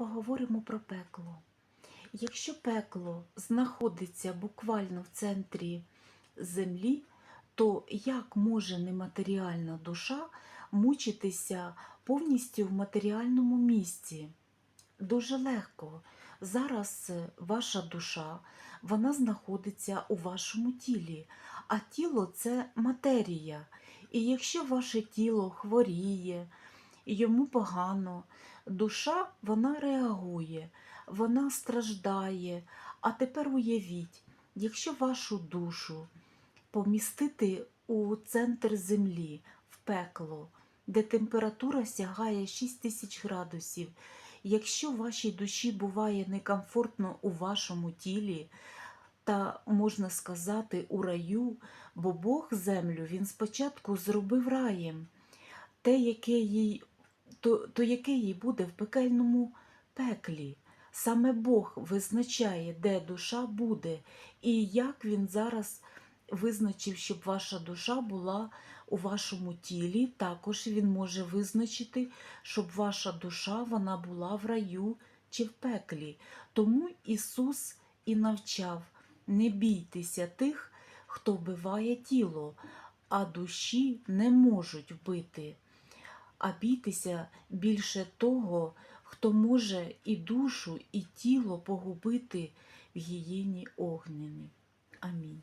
поговоримо про пекло. Якщо пекло знаходиться буквально в центрі землі, то як може нематеріальна душа мучитися повністю в матеріальному місці? Дуже легко. Зараз е, ваша душа вона знаходиться у вашому тілі, а тіло це матерія. І якщо ваше тіло хворіє, йому погано, душа вона реагує, вона страждає. А тепер уявіть, якщо вашу душу помістити у центр землі, в пекло, де температура сягає 6 тисяч градусів, якщо вашій душі буває некомфортно у вашому тілі, та можна сказати у раю, бо Бог землю він спочатку зробив раєм, те, яке їй, то, то яке їй буде в пекельному пеклі. Саме Бог визначає, де душа буде, і як він зараз визначив, щоб ваша душа була у вашому тілі. Також він може визначити, щоб ваша душа вона була в раю чи в пеклі. Тому Ісус і навчав не бійтеся тих, хто вбиває тіло, а душі не можуть вбити. А бійтеся більше того, хто може і душу, і тіло погубити в гієні огнені. Амінь.